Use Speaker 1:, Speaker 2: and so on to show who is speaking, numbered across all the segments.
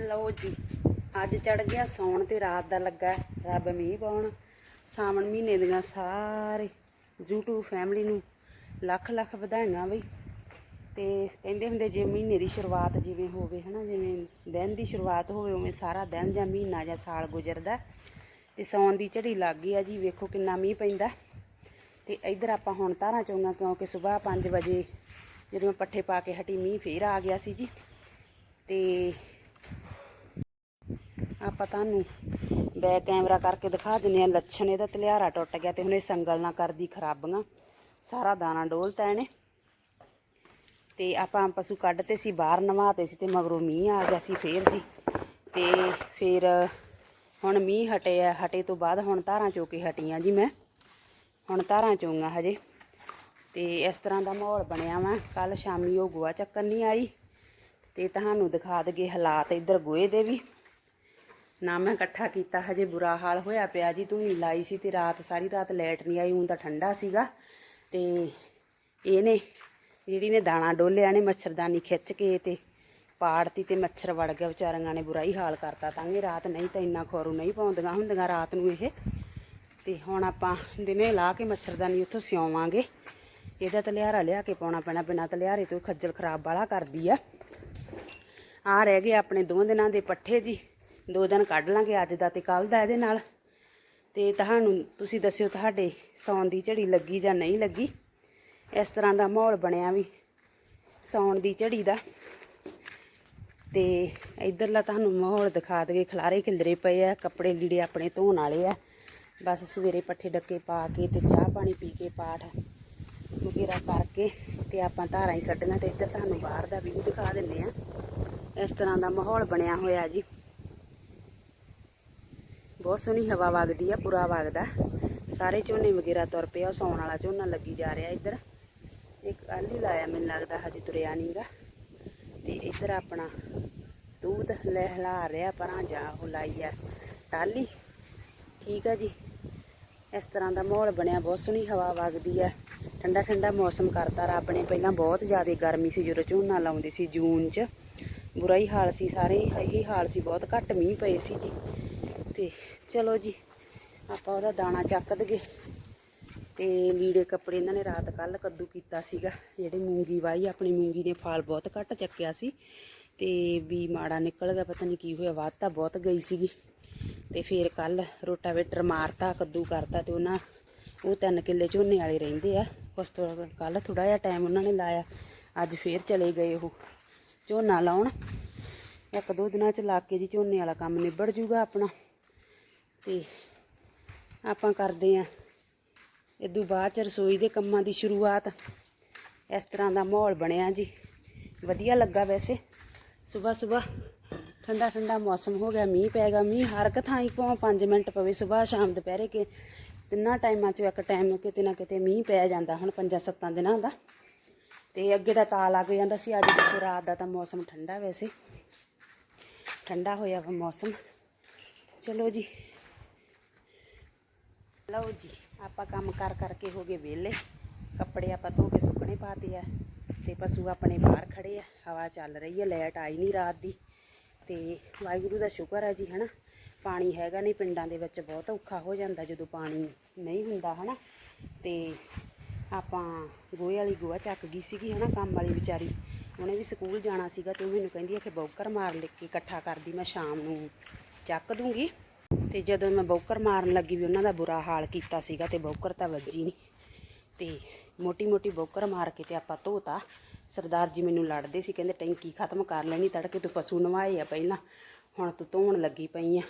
Speaker 1: ਲਓ ਜੀ, ਅੱਜ ਚੜ ਗਿਆ ਸੌਣ ਤੇ ਰਾਤ ਦਾ ਲੱਗਾ ਰੱਬ ਮੀਂਹ ਪਾਉਣ। ਸਾਵਣ ਮਹੀਨੇ ਦੀਆਂ ਸਾਰੇ YouTube ਫੈਮਿਲੀ ਨੂੰ ਲੱਖ ਲੱਖ ਵਧਾਈਆਂ ਬਈ। ਤੇ ਕਹਿੰਦੇ ਹੁੰਦੇ ਜੇ ਮਹੀਨੇ ਦੀ ਸ਼ੁਰੂਆਤ ਜਿਵੇਂ ਹੋਵੇ, ਹਨਾ, ਜਿਵੇਂ ਦਿਨ ਦੀ ਸ਼ੁਰੂਆਤ ਹੋਵੇ, ਉਵੇਂ ਸਾਰਾ ਦਿਨ ਜਾਂ ਮਹੀਨਾ ਜਾਂ ਸਾਲ ਗੁਜ਼ਰਦਾ ਤੇ ਸੌਣ ਦੀ ਝੜੀ ਲੱਗ ਗਈ ਆ ਜੀ, ਵੇਖੋ ਕਿੰਨਾ ਮੀਂਹ ਪੈਂਦਾ ਤੇ ਇੱਧਰ ਆਪਾਂ ਹੁਣ ਤਾਰਾਂ ਚੋਂਗਾ, ਕਿਉਂਕਿ ਸਵੇਰ 5 ਵਜੇ ਜਦੋਂ ਮੈਂ ਪੱਠੇ ਪਾ ਕੇ ਹਟੀ, ਮੀਂਹ ਫੇਰ ਆ ਗਿਆ ਸੀ ਜੀ। ਤੇ ਆਪਾਂ ਤੁਹਾਨੂੰ ਬੈਕ ਕੈਮਰਾ ਕਰਕੇ ਦਿਖਾ ਦਿੰਨੇ ਆ, ਲੱਛਣ ਇਹਦਾ ਤਲਿਆਰਾ ਟੁੱਟ ਗਿਆ ਤੇ ਹੁਣ ਇਹ ਸੰਗਲ ਨਾ ਕਰਦੀ ਖਰਾਬੀਆਂ। ਸਾਰਾ ਦਾਣਾ ਡੋਲਤਾ ਇਹਨੇ। ਤੇ ਆਪਾਂ ਪਸ਼ੂ ਕੱਢਤੇ ਸੀ, ਬਾਹਰ ਨਵਾਤੇ ਸੀ ਤੇ ਮਗਰੋਂ ਮੀਂਹ ਆ ਗਿਆ ਸੀ ਫੇਰ ਜੀ। ਤੇ ਫਿਰ ਹੁਣ ਮੀਂਹ ਹਟੇ ਆ, ਹਟੇ ਤੋਂ ਬਾਅਦ ਹੁਣ ਧਾਰਾਂ ਚੋ ਕੇ ਹਟੀਆਂ ਜੀ ਮੈਂ। ਹੁਣ ਧਾਰਾਂ ਚੋਂਗਾ ਹਜੇ। ਤੇ ਇਸ ਤਰ੍ਹਾਂ ਦਾ ਮਾਹੌਲ ਬਣਿਆ ਵਾ। ਕੱਲ ਸ਼ਾਮੀ ਉਹ ਗੋਆ ਚੱਕਣ ਨਹੀਂ ਆਈ। ਤੇ ਤੁਹਾਨੂੰ ਦਿਖਾ ਦਗੇ ਹਾਲਾਤ ਇੱਧਰ ਗੋਏ ਦੇ ਵੀ। ਨਾ ਮੈਂ ਇਕੱਠਾ ਕੀਤਾ, ਹਜੇ ਬੁਰਾ ਹਾਲ ਹੋਇਆ ਪਿਆ ਜੀ ਧੂਣੀ ਲਾਈ ਸੀ ਤੇ ਰਾਤ, ਸਾਰੀ ਰਾਤ ਲੈਟ ਨਹੀਂ ਆਈ ਹੁਣ ਤਾਂ ਠੰਡਾ ਸੀਗਾ। ਤੇ ਇਹਨੇ ਜਿਹੜੀ ਨੇ ਦਾਣਾ ਡੋਲਿਆ ਨੇ, ਮੱਛਰਦਾਨੀ ਖਿੱਚ ਕੇ ਤੇ ਪਾੜਤੀ ਤੇ ਮੱਛਰ ਵੜ ਗਿਆ, ਵਿਚਾਰੀਆਂ ਨੇ ਬੁਰਾ ਹੀ ਹਾਲ ਕਰਤਾ। ਤਾਂਗੇ ਰਾਤ ਨਹੀਂ ਤਾਂ ਇੰਨਾ ਖੋਰੂ ਨਹੀਂ ਪਾਉਂਦੀਆਂ ਹੁੰਦੀਆਂ ਰਾਤ ਨੂੰ ਇਹ। ਤੇ ਹੁਣ ਆਪਾਂ ਦਿਨੇ ਲਾ ਕੇ ਮੱਛਰਦਾਨੀ ਉੱਥੋਂ ਸਿਉਵਾਂਗੇ। ਇਹਦਾ ਤਲਿਆਰਾ ਲਿਆ ਕੇ ਪਾਉਣਾ ਪੈਣਾ, ਬਿਨਾਂ ਤਲਿਆਰੇ ਤੋਂ ਖੱਜਲ ਖਰਾਬ ਵਾਲਾ ਕਰਦੀ ਆ। ਆ ਰਹਿ ਗਏ ਆਪਣੇ ਦੋ ਦਿਨਾਂ ਦੇ ਪੱਠੇ ਜੀ। ਦੋ ਦਿਨ ਕੱਢ ਲਾਂਗੇ ਅੱਜ ਦਾ ਤੇ ਕੱਲ ਦਾ ਇਹਦੇ ਨਾਲ। ਤੇ ਤੁਹਾਨੂੰ ਤੁਸੀਂ ਦੱਸਿਓ ਤੁਹਾਡੇ ਸੌਣ ਦੀ ਝੜੀ ਲੱਗੀ ਜਾਂ ਨਹੀਂ ਲੱਗੀ। ਇਸ ਤਰ੍ਹਾਂ ਦਾ ਮਾਹੌਲ ਬਣਿਆ ਵੀ ਸੌਣ ਦੀ ਝੜੀ ਦਾ। ਤੇ ਇਧਰਲਾ ਤੁਹਾਨੂੰ ਮਾਹੌਲ ਦਿਖਾ ਦਗੇ ਖਲਾਰੇ ਖਿਲਰੇ ਪਏ ਆ, ਕੱਪੜੇ ਲੀੜੇ ਆਪਣੇ ਧੋਣ ਵਾਲੇ ਆ। ਬਸ ਸਵੇਰੇ ਪੱਠੇ ਡੱਕੇ ਪਾ ਕੇ ਤੇ ਚਾਹ ਪਾਣੀ ਪੀ ਕੇ ਪਾਠ ਵਗੈਰਾ ਕਰਕੇ ਤੇ ਆਪਾਂ ਧਾਰਾਂ ਹੀ ਕੱਢਣਾ ਤੇ ਇੱਧਰ ਤੁਹਾਨੂੰ ਬਾਹਰ ਦਾ ਵੀ ਦਿਖਾ ਦਿੰਨੇ ਆ। ਇਸ ਤਰ੍ਹਾਂ ਦਾ ਮਾਹੌਲ ਬਣਿਆ ਹੋਇਆ ਜੀ। ਬਹੁਤ ਸੋਹਣੀ ਹਵਾ ਵਗਦੀ ਆ, ਪੂਰਾ ਵਗਦਾ। ਸਾਰੇ ਝੋਨੇ ਵਗੈਰਾ ਤੁਰ ਪਿਆ ਸੌਣ ਵਾਲਾ ਝੋਨਾ ਲੱਗੀ ਜਾ ਰਿਹਾ ਇੱਧਰ। ਇੱਕ ਆਲੀ ਲਾਇਆ ਮੈਨੂੰ ਲੱਗਦਾ, ਹਜੇ ਤੁਰਿਆ ਨਹੀਂਗਾ ਤੇ ਇੱਧਰ ਆਪਣਾ ਦੂਧ ਲਹਿਲਾ ਰਿਹਾ, ਪਰਾਂ ਜਾ ਉਹ ਲਾਈ ਆ ਟਾਲੀ ਠੀਕ ਆ ਜੀ। ਇਸ ਤਰ੍ਹਾਂ ਦਾ ਮਾਹੌਲ ਬਣਿਆ, ਬਹੁਤ ਸੋਹਣੀ ਹਵਾ ਵਗਦੀ ਆ। ਠੰਡਾ ਠੰਡਾ ਮੌਸਮ ਕਰਤਾ ਰੱਬ ਨੇ। ਪਹਿਲਾਂ ਬਹੁਤ ਜ਼ਿਆਦਾ ਗਰਮੀ ਸੀ ਜਦੋਂ ਝੋਨਾ ਲਾਉਂਦੇ ਸੀ ਜੂਨ 'ਚ। ਬੁਰਾ ਹੀ ਹਾਲ ਸੀ, ਸਾਰੇ ਇਹੀ ਹਾਲ ਸੀ, ਬਹੁਤ ਘੱਟ ਮੀਂਹ ਪਏ ਸੀ ਜੀ। ਤੇ ਚਲੋ ਜੀ, ਆਪਾਂ ਉਹਦਾ ਦਾਣਾ ਚੱਕ ਦਗੇ ਤੇ ਲੀੜੇ ਕੱਪੜੇ ਇਹਨਾਂ ਨੇ ਰਾਤ ਕੱਲ ਕੱਦੂ ਕੀਤਾ ਸੀਗਾ। ਜਿਹੜੇ ਮੂੰਗੀ ਵਾਈ, ਆਪਣੀ ਮੂੰਗੀ ਨੇ ਫਲ ਬਹੁਤ ਘੱਟ ਚੱਕਿਆ ਸੀ। ਤੇ ਵੀ ਮਾੜਾ ਨਿਕਲ ਗਿਆ, ਪਤਾ ਨਹੀਂ ਕੀ ਹੋਇਆ, ਵੱਧ ਤਾਂ ਬਹੁਤ ਗਈ ਸੀਗੀ। ਤੇ ਫਿਰ ਕੱਲ ਰੋਟਾਵੇਟਰ ਮਾਰਤਾ, ਕੱਦੂ ਕਰਤਾ ਤੇ ਉਹਨਾਂ, ਉਹ ਤਿੰਨ ਕਿੱਲੇ ਝੋਨੇ ਵਾਲੇ ਰਹਿੰਦੇ ਆ। ਉਸ ਤੋਂ ਕੱਲ ਥੋੜਾ ਜਿਹਾ ਟਾਈਮ ਉਹਨਾਂ ਨੇ ਲਾਇਆ, ਅੱਜ ਫੇਰ ਚਲੇ ਗਏ ਉਹ ਝੋਨਾ ਲਾਉਣ। ਇੱਕ ਦੋ ਦਿਨਾਂ ਚ ਲਾ ਕੇ ਜੀ ਝੋਨੇ ਵਾਲਾ ਕੰਮ ਨਿਬੜ ਜੂਗਾ ਆਪਣਾ। ਤੇ ਆਪਾਂ ਕਰਦੇ ਆ ਇਦੋਂ ਬਾਅਦ ਚ ਰਸੋਈ ਦੇ ਕੰਮਾਂ ਦੀ ਸ਼ੁਰੂਆਤ। ਇਸ ਤਰ੍ਹਾਂ ਦਾ ਮਾਹੌਲ ਬਣਿਆ ਜੀ। ਵਧੀਆ ਲੱਗਾ ਵੈਸੇ। ਸਵੇਰ ਸਵੇਰ ਠੰਡਾ ਠੰਡਾ ਮੌਸਮ ਹੋ ਗਿਆ, ਮੀਂਹ ਪੈਗਾ ਮੀਂਹ ਹਰ ਇੱਕ ਥਾਂ ਹੀ ਭਾਵੇਂ 5 ਮਿੰਟ ਪਵੇ ਸਵੇਰ ਸ਼ਾਮ ਦੁਪਹਿਰੇ ਕੇ ਤਿੰਨਾਂ ਟਾਈਮਾਂ ਚੋਂ ਇੱਕ ਟਾਈਮ ਕਿਤੇ ਨਾ ਕਿਤੇ ਮੀਂਹ ਪੈ ਜਾਂਦਾ, ਹੁਣ ਪੰਜਾਂ ਸੱਤਾਂ ਦਿਨਾਂ ਦਾ। ਤੇ ਅੱਗੇ ਦਾ ਤਾਲ ਲੱਗ ਜਾਂਦਾ ਸੀ, ਅੱਜ ਦੇਖੋ ਰਾਤ ਦਾ ਤਾਂ ਮੌਸਮ ਠੰਡਾ ਵੈਸੇ। ਠੰਡਾ ਹੋਇਆ ਵਾ ਮੌਸਮ। ਚਲੋ ਜੀ। ਲਓ ਜੀ, ਆਪਾਂ ਕੰਮ ਕਰ ਕਰਕੇ ਹੋ ਗਏ ਵਿਹਲੇ। ਕੱਪੜੇ ਆਪਾਂ ਧੋ ਕੇ ਸੁੱਕਣੇ ਪਾਤੇ ਆ ਤੇ ਪਸ਼ੂ ਆਪਣੇ ਬਾਹਰ ਖੜੇ ਆ। ਹਵਾ ਚੱਲ ਰਹੀ ਹੈ ਲਾਈਟ ਆਈ ਨਹੀਂ ਰਾਤ ਦੀ। ਤੇ ਵਾਹਿਗੁਰੂ ਦਾ ਸ਼ੁਕਰ ਹੈ ਜੀ, ਹਨਾ? ਪਾਣੀ ਹੈਗਾ ਨਹੀਂ, ਪਿੰਡਾਂ ਦੇ ਵਿੱਚ ਬਹੁਤ ਔਖਾ ਹੋ ਜਾਂਦਾ ਜਦੋਂ ਪਾਣੀ ਨਹੀਂ ਹੁੰਦਾ, ਹਨਾ? ਤੇ ਆਪਾਂ ਗੋਹੇ ਵਾਲੀ ਗੋਹਾ ਚੱਕ ਗਈ ਸੀਗੀ, ਹਨਾ, ਕੰਮ ਵਾਲੀ ਵਿਚਾਰੀ। ਉਹਨੇ ਵੀ ਸਕੂਲ ਜਾਣਾ ਸੀਗਾ ਤੇ ਉਹ ਮੈਨੂੰ ਕਹਿੰਦੀ ਆ ਕਿ ਬੌਕਰ ਮਾਰ ਲੈ ਕੇ ਇਕੱਠਾ ਕਰਦੀ, ਮੈਂ ਸ਼ਾਮ ਨੂੰ ਚੱਕ ਦੂੰਗੀ। ਤੇ ਜਦੋਂ ਮੈਂ ਬੌਕਰ ਮਾਰਨ ਲੱਗੀ ਵੀ ਉਹਨਾਂ ਦਾ ਬੁਰਾ ਹਾਲ ਕੀਤਾ ਸੀਗਾ ਤੇ ਬੌਕਰ ਤਾਂ ਵੱਜੀ ਨਹੀਂ ਤੇ ਮੋਟੀ ਮੋਟੀ ਬੌਕਰ ਮਾਰ ਕੇ ਤੇ ਆਪਾਂ ਧੋਤਾ। ਸਰਦਾਰ ਜੀ ਮੈਨੂੰ ਲੜਦੇ ਸੀ, ਕਹਿੰਦੇ ਟੈਂਕੀ ਖਤਮ ਕਰ ਲੈਣੀ, ਤੜਕੇ ਤੂੰ ਪਸ਼ੂ ਨਵਾਏ ਆ ਪਹਿਲਾਂ। ਹੁਣ ਤੂੰ ਧੋਣ ਲੱਗੀ ਪਈ ਆ।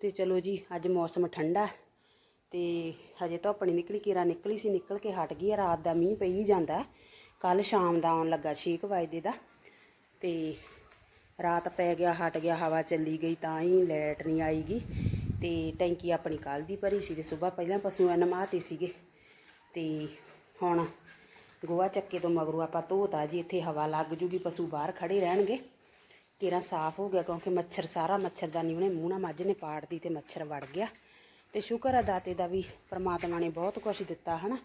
Speaker 1: ਤੇ ਚਲੋ ਜੀ, ਅੱਜ ਮੌਸਮ ਠੰਡਾ ਤੇ ਹਜੇ ਧੁੱਪ ਨਹੀਂ ਨਿਕਲੀ, ਕੀਰਾ ਨਿਕਲੀ ਸੀ, ਨਿਕਲ ਕੇ ਹਟ ਗਈ ਆ। ਰਾਤ ਦਾ ਮੀਂਹ ਪਈ ਜਾਂਦਾ। ਕੱਲ ਸ਼ਾਮ ਦਾ ਆਉਣ ਲੱਗਾ 6 ਵਜੇ ਦਾ। ਤੇ ਰਾਤ ਪੈ ਗਿਆ, ਹਟ ਗਿਆ, ਹਵਾ ਚੱਲੀ ਗਈ, ਤਾਂ ਹੀ ਲਾਈਟ ਨਹੀਂ ਆਈਗੀ ਤੇ ਟੈਂਕੀ ਆਪਣੀ ਕੱਲ ਦੀ ਭਰੀ ਸੀ ਤੇ ਸਵੇਰ ਪਹਿਲਾਂ ਪਸ਼ੂਆਂ ਨਮਾਤੇ ਸੀਗੇ। ਤੇ ਹੁਣ ਗੋਆ ਚੱਕੇ ਤੋਂ ਮਗਰੋਂ ਆਪਾਂ ਧੋਤਾ ਜੀ, ਇੱਥੇ ਹਵਾ ਲੱਗ ਜੂਗੀ, ਪਸ਼ੂ ਬਾਹਰ ਖੜੇ ਰਹਿਣਗੇ। ਤੇਰਾ ਸਾਫ਼ ਹੋ ਗਿਆ ਕਿਉਂਕਿ ਮੱਛਰ, ਸਾਰਾ ਮੱਛਰਦਾਨੀ ਉਹਨੇ ਮੂੰਹ ਨਾਲ ਮੱਝ ਨੇ ਪਾੜਦੀ ਤੇ ਮੱਛਰ ਵੜ ਗਿਆ। ਤੇ ਸ਼ੁਕਰ ਆ ਦਾਤੇ ਦਾ ਵੀ ਪ੍ਰਮਾਤਮਾ ਨੇ ਬਹੁਤ ਕੁਝ ਦਿੱਤਾ, ਹਨਾ।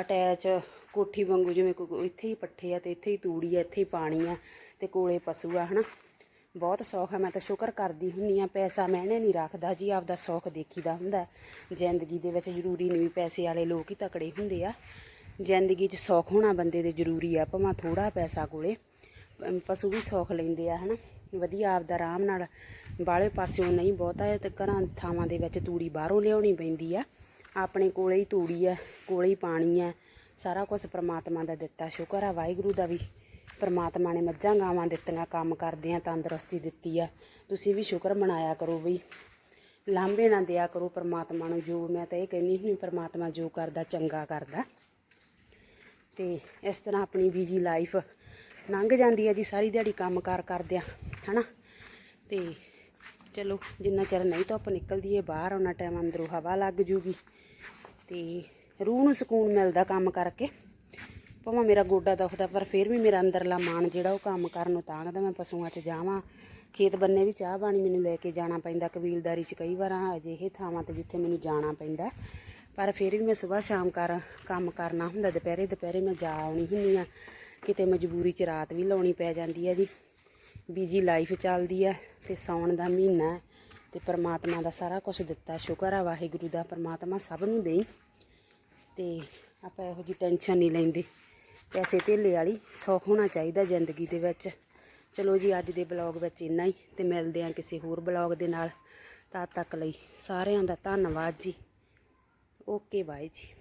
Speaker 1: ਅਟੈਚ ਕੋਠੀ ਵਾਂਗੂ ਜਿਵੇਂ ਇੱਥੇ ਹੀ ਪੱਠੇ ਆ ਤੇ ਇੱਥੇ ਹੀ ਤੂੜੀ ਆ, ਇੱਥੇ ਹੀ ਪਾਣੀ ਆ ਤੇ ਕੋਲੇ ਪਸ਼ੂ ਆ, ਹਨਾ। ਬਹੁਤ ਸੌਖ ਹੈ ਮੈਂ ਤਾਂ ਸ਼ੁਕਰ ਕਰਦੀ ਹੁੰਨੀ ਆ, ਪੈਸਾ ਮੈਨੇ ਨਹੀਂ ਰੱਖਦਾ ਜੀ, ਆਪਦਾ ਸੌਖ ਦੇਖੀਦਾ ਹੁੰਦਾ ਜ਼ਿੰਦਗੀ ਦੇ ਵਿੱਚ ਜ਼ਰੂਰੀ ਨਹੀਂ ਵੀ ਪੈਸੇ ਵਾਲੇ ਲੋਕ ਹੀ ਤਕੜੇ ਹੁੰਦੇ ਆ। ਜ਼ਿੰਦਗੀ 'ਚ ਸੌਖ ਹੋਣਾ ਬੰਦੇ ਦੇ ਜ਼ਰੂਰੀ ਆ, ਭਾਵੇਂ ਥੋੜਾ ਪੈਸਾ ਕੋਲੇ। ਪਸ਼ੂ ਵੀ ਸੌਖ ਲੈਂਦੇ ਆ, ਹਨਾ। ਵਧੀਆ ਆਪਦਾ ਆਰਾਮ ਨਾਲ ਬਾਹਲੇ ਪਾਸਿਓਂ ਨਹੀਂ ਬਹੁਤਾ ਹੈ ਤੇ ਘਰਾਂ ਥਾਵਾਂ ਦੇ ਵਿੱਚ ਤੂੜੀ ਬਾਹਰੋਂ ਲਿਆਉਣੀ ਪੈਂਦੀ ਆ। ਆਪਣੇ ਕੋਲੇ ਹੀ ਤੂੜੀ ਆ, ਕੋਲੇ ਹੀ ਪਾਣੀ ਆ। ਸਾਰਾ ਕੁਝ ਪ੍ਰਮਾਤਮਾ ਦਾ ਦਿੱਤਾ, ਸ਼ੁਕਰ ਆ, ਵਾਹਿਗੁਰੂ ਦਾ ਵੀ। ਪਰਮਾਤਮਾ ਨੇ ਮੱਝਾਂ ਗਾਵਾਂ ਦਿੱਤੀਆਂ, ਕੰਮ ਕਰਦੇ ਤੰਦਰੁਸਤੀ ਦਿੱਤੀ ਆ। ਤੁਸੀਂ ਵੀ ਸ਼ੁਕਰ ਮਨਾਇਆ ਕਰੋ ਬਈ। ਲਾਂਭੇ ਨਾ ਦਿਆ ਕਰੋ ਪਰਮਾਤਮਾ ਨੂੰ ਜੋ, ਮੈਂ ਤਾਂ ਇਹ ਕਹਿੰਦੀ ਹੁੰਦੀ ਪਰਮਾਤਮਾ ਜੋ ਕਰਦਾ, ਚੰਗਾ ਕਰਦਾ। ਤੇ ਇਸ ਤਰ੍ਹਾਂ ਆਪਣੀ ਬੀਜੀ ਲਾਈਫ ਲੰਘ ਜਾਂਦੀ ਹੈ ਜੀ, ਸਾਰੀ ਦਿਹਾੜੀ ਕੰਮਕਾਰ ਕਰਦਿਆਂ, ਹਨਾ? ਤੇ ਚਲੋ, ਜਿੰਨਾ ਚਿਰ ਨਹੀਂ ਧੁੱਪ ਨਿਕਲਦੀ ਹੈ ਬਾਹਰ ਉਹਨਾਂ ਟਾਈਮ ਅੰਦਰੋਂ ਹਵਾ ਲੱਗ ਜੂਗੀ। ਤੇ ਰੂਹ ਨੂੰ ਸਕੂਨ ਮਿਲਦਾ ਕੰਮ ਕਰਕੇ। ਭਾਵੇਂ ਮੇਰਾ ਗੋਡਾ ਦੁਖਦਾ, ਪਰ ਫਿਰ ਵੀ ਮੇਰਾ ਅੰਦਰਲਾ ਮਾਨ ਜਿਹੜਾ ਉਹ ਕੰਮ ਕਰਨ ਨੂੰ ਤਾਂਗਦਾ, ਮੈਂ ਪਸ਼ੂਆਂ 'ਚ ਜਾਵਾਂ। ਖੇਤ ਬੰਨੇ ਵੀ ਚਾਹ ਪਾਣੀ ਮੈਨੂੰ ਲੈ ਕੇ ਜਾਣਾ ਪੈਂਦਾ, ਕਬੀਲਦਾਰੀ 'ਚ ਕਈ ਵਾਰ ਅਜਿਹੇ ਥਾਵਾਂ ਤੇ ਜਿੱਥੇ ਮੈਨੂੰ ਜਾਣਾ ਪੈਂਦਾ। ਪਰ ਫਿਰ ਵੀ ਮੈਂ ਸਵੇਰ ਸ਼ਾਮ ਕਰ, ਕੰਮ ਕਰਨਾ ਹੁੰਦਾ, ਦੁਪਹਿਰੇ ਦੁਪਹਿਰੇ ਮੈਂ ਜਾ ਆਉਣੀ ਹੁੰਦੀ ਆ ਕਿਤੇ ਮਜਬੂਰੀ 'ਚ ਰਾਤ ਵੀ ਲਾਉਣੀ ਪੈ ਜਾਂਦੀ ਹੈ ਜੀ। ਬੀਜੀ ਲਾਈਫ ਚੱਲਦੀ ਹੈ ਤੇ ਸਾਉਣ ਦਾ ਮਹੀਨਾ ਹੈ ਤੇ ਪ੍ਰਮਾਤਮਾ ਦਾ ਸਾਰਾ ਕੁਝ ਦਿੱਤਾ। ਸ਼ੁਕਰ ਆ ਵਾਹਿਗੁਰੂ ਦਾ, ਪਰਮਾਤਮਾ ਸਭ ਨੂੰ ਦੇਈ। ਤੇ ਆਪਾਂ ਇਹੋ ਜੀ ਟੈਨਸ਼ਨ ਨਹੀਂ ਲੈਂਦੇ। ਪੈਸੇ ਧੇਲੇ ਵਾਲੀ, ਸੌਖ ਹੋਣਾ ਚਾਹੀਦਾ ਜ਼ਿੰਦਗੀ ਦੇ ਵਿੱਚ। ਚਲੋ ਜੀ, ਅੱਜ ਦੇ ਬਲੌਗ ਵਿੱਚ ਇੰਨਾ ਹੀ, ਤੇ ਮਿਲਦੇ ਹਾਂ ਕਿਸੇ ਹੋਰ ਬਲੌਗ ਦੇ ਨਾਲ। ਤਦ ਤੱਕ ਲਈ ਸਾਰਿਆਂ ਦਾ ਧੰਨਵਾਦ ਜੀ। ਓਕੇ, ਬਾਏ ਜੀ।